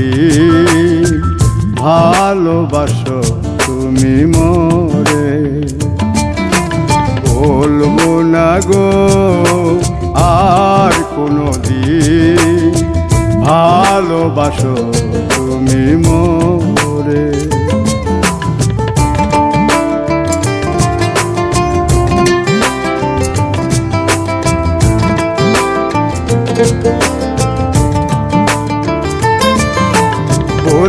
দিন ভালোবাসো তুমি মোরে। বলব না গো আর কোনো দিন ভালোবাসো তুমি মোরে।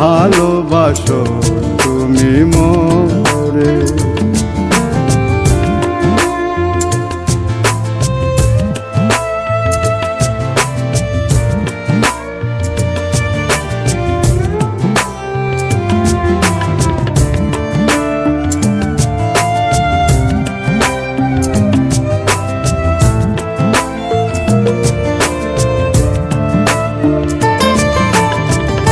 ভালোবাসো তুমি মরে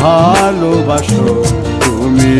ভালোবাসো তুমি